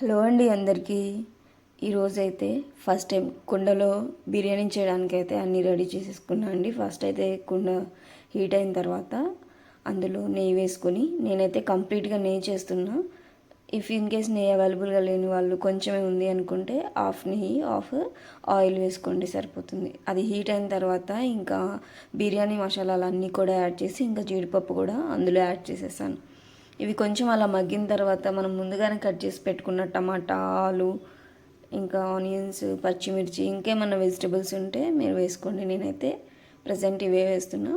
Hello అండి అందరికీ. ఈరోజైతే ఫస్ట్ టైం కుండలో బిర్యానీ చేయడానికి అయితే అన్నీ రెడీ చేసేసుకున్నా అండి. ఫస్ట్ అయితే కుండ హీట్ అయిన తర్వాత అందులో నెయ్యి వేసుకొని నేనైతే కంప్లీట్గా నెయ్యి చేస్తున్నా. ఇఫ్ ఇన్ కేస్ నెయ్యి అవైలబుల్గా లేని వాళ్ళు కొంచెమే ఉంది అనుకుంటే హాఫ్ నెయ్యి హాఫ్ ఆయిల్ వేసుకోండి సరిపోతుంది. అది హీట్ అయిన తర్వాత ఇంకా బిర్యానీ మసాలాలు అన్నీ కూడా యాడ్ చేసి ఇంకా జీడిపప్పు కూడా అందులో యాడ్ చేసేసాను. ఇవి కొంచెం అలా మగ్గిన తర్వాత మనం ముందుగానే కట్ చేసి పెట్టుకున్న టమాటా ఆలు ఇంకా ఆనియన్స్ పచ్చిమిర్చి ఇంకేమన్నా వెజిటబుల్స్ ఉంటే మీరు వేసుకోండి. నేనైతే ప్రజెంట్ ఇవే వేస్తున్నా.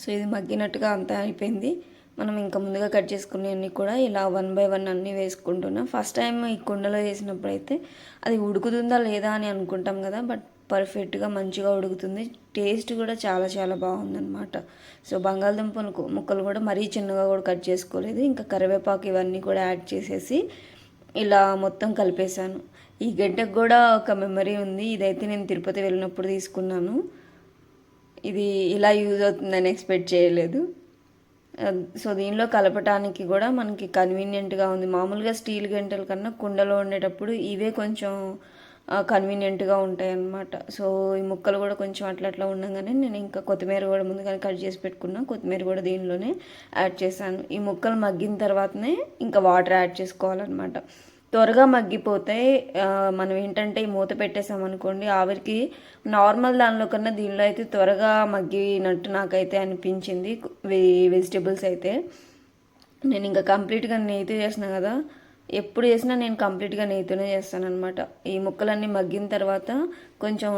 సో ఇది మగ్గినట్టుగా అంతా అయిపోయింది. మనం ఇంకా ముందుగా కట్ చేసుకునేవన్నీ కూడా ఇలా వన్ బై వన్ అన్నీ వేసుకుంటున్నా. ఫస్ట్ టైం ఈ కుండలో వేసినప్పుడు అయితే అది ఉడుకుతుందా లేదా అని అనుకుంటాం కదా బట్ పర్ఫెక్ట్గా మంచిగా ఉడుకుతుంది. టేస్ట్ కూడా చాలా చాలా బాగుందన్నమాట. సో బంగాళదుంపలు ముక్కలు కూడా మరీ చిన్నగా కూడా కట్ చేసుకోలేదు. ఇంకా కరివేపాకు ఇవన్నీ కూడా యాడ్ చేసేసి ఇలా మొత్తం కలిపేశాను. ఈ గడ్డకు కూడా ఒక మెమరీ ఉంది. ఇదైతే నేను తిరుపతి వెళ్ళినప్పుడు తీసుకున్నాను. ఇది ఇలా యూజ్ అవుతుందని ఎక్స్పెక్ట్ చేయలేదు. సో దీనిలో కలపటానికి కూడా మనకి కన్వీనియంట్గా ఉంది. మామూలుగా స్టీల్ గంటల కన్నా కుండలో ఉండేటప్పుడు ఇవే కొంచెం కన్వీనియంట్గా ఉంటాయి అన్నమాట సో ఈ ముక్కలు కూడా కొంచెం అట్లా అట్లా ఉండగానే నేను ఇంకా కొత్తిమీర కూడా ముందుగానే కట్ చేసి పెట్టుకున్నా. కొత్తిమీర కూడా దీనిలోనే యాడ్ చేశాను. ఈ ముక్కలు మగ్గిన తర్వాతనే ఇంకా వాటర్ యాడ్ చేసుకోవాలన్నమాట. త్వరగా మగ్గిపోతే మనం ఏంటంటే ఈ మూత పెట్టేసామనుకోండి ఆవిరికి నార్మల్ దానిలో కన్నా దీనిలో అయితే త్వరగా మగ్గినట్టు నాకైతే అనిపించింది. వెజిటేబుల్స్ అయితే. నేను ఇంకా కంప్లీట్గా నెయ్యితే చేసిన కదా ఎప్పుడు చేసినా నేను కంప్లీట్గా నెయ్యితోనే చేస్తాను అనమాట ఈ ముక్కలన్నీ మగ్గిన తర్వాత కొంచెం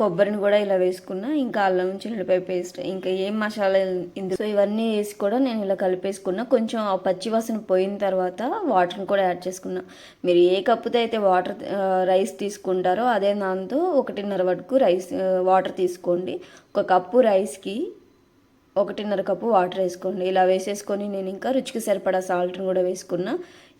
కొబ్బరిని కూడా ఇలా వేసుకున్నా ఇంకా అల్లం చిల్లిపాయ పేస్ట్ ఇంకా ఏం మసాలా ఇందులో. సో ఇవన్నీ వేసి కూడా నేను ఇలా కలిపేసుకున్నా. కొంచెం ఆ పచ్చివాసన పోయిన తర్వాత వాటర్ని కూడా యాడ్ చేసుకున్నా. మీరు ఏ కప్పుతో అయితే వాటర్ రైస్ తీసుకుంటారో అదే దాంతో ఒకటిన్నర వరకు రైస్ వాటర్ తీసుకోండి. ఒక కప్పు రైస్కి ఒకటిన్నర కప్పు వాటర్ వేసుకోండి. ఇలా వేసేసుకొని నేను ఇంకా రుచికి సరిపడా సాల్ట్ని కూడా వేసుకున్నా.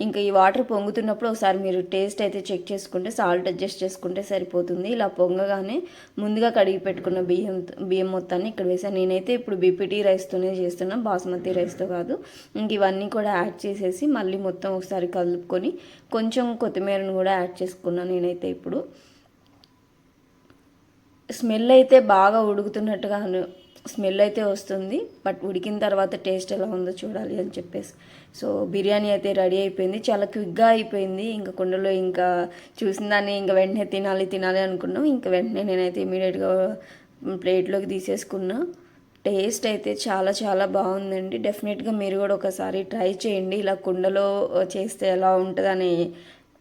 ఇంకా ఈ వాటర్ పొంగుతున్నప్పుడు ఒకసారి మీరు టేస్ట్ అయితే చెక్ చేసుకుంటే సాల్ట్ అడ్జస్ట్ చేసుకుంటే సరిపోతుంది. ఇలా పొంగగానే ముందుగా కడిగి పెట్టుకున్న బియ్యం బియ్యం మొత్తాన్ని ఇక్కడ వేసాను. నేనైతే ఇప్పుడు బీపీటీ రైస్తోనే చేస్తున్నా. బాస్మతి రైస్తో కాదు. ఇంక ఇవన్నీ కూడా యాడ్ చేసేసి మళ్ళీ మొత్తం ఒకసారి కలుపుకొని కొంచెం కొత్తిమీరను కూడా యాడ్ చేసుకున్నాను నేనైతే ఇప్పుడు. స్మెల్ అయితే బాగా ఉడుకుతున్నట్టుగా స్మెల్ అయితే వస్తుంది బట్ ఉడికిన తర్వాత టేస్ట్ ఎలా ఉందో చూడాలి అని చెప్పేసి. సో బిర్యానీ అయితే రెడీ అయిపోయింది. చాలా క్విక్గా అయిపోయింది. ఇంకా కుండలో ఇంకా చూసిన దాన్ని ఇంకా వెంటనే తినాలి తినాలి అనుకున్నాం. ఇంకా వెంటనే నేనైతే ఇమీడియట్గా ప్లేట్లోకి తీసేసుకున్నా. టేస్ట్ అయితే చాలా చాలా బాగుందండి. డెఫినెట్గా మీరు కూడా ఒకసారి ట్రై చేయండి. ఇలా కుండలో చేస్తే ఎలా ఉంటుందని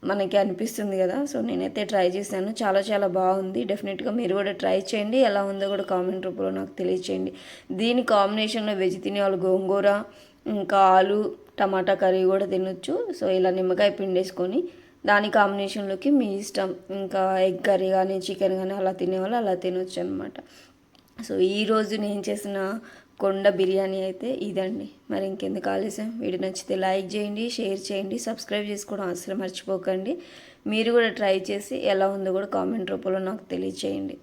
మనకి అనిపిస్తుంది కదా. సో నేనైతే ట్రై చేశాను. చాలా చాలా బాగుంది. డెఫినెట్గా మీరు కూడా ట్రై చేయండి. ఎలా ఉందో కూడా కామెంట్ రూపంలో నాకు తెలియచేయండి. దీని కాంబినేషన్లో వెజ్ తినే వాళ్ళు గోంగూర ఇంకా ఆలు టమాటా కర్రీ కూడా తినొచ్చు. సో ఇలా నిమ్మకాయ పిండేసుకొని దాని కాంబినేషన్లోకి మీ ఇష్టం. ఇంకా ఎగ్ కర్రీ కానీ చికెన్ కానీ అలా తినేవాళ్ళు అలా తినొచ్చు అనమాట సో ఈరోజు నేను చేసిన కొండ బిర్యానీ అయితే ఇదండి. మరి ఇంకెందుకు ఆలస్యం? వీడియో నచ్చితే లైక్ చేయండి షేర్ చేయండి సబ్స్క్రైబ్ చేసుకోవడం అసలు మర్చిపోకండి. మీరు కూడా ట్రై చేసి ఎలా ఉందో కూడా కామెంట్ రూపంలో నాకు తెలియచేయండి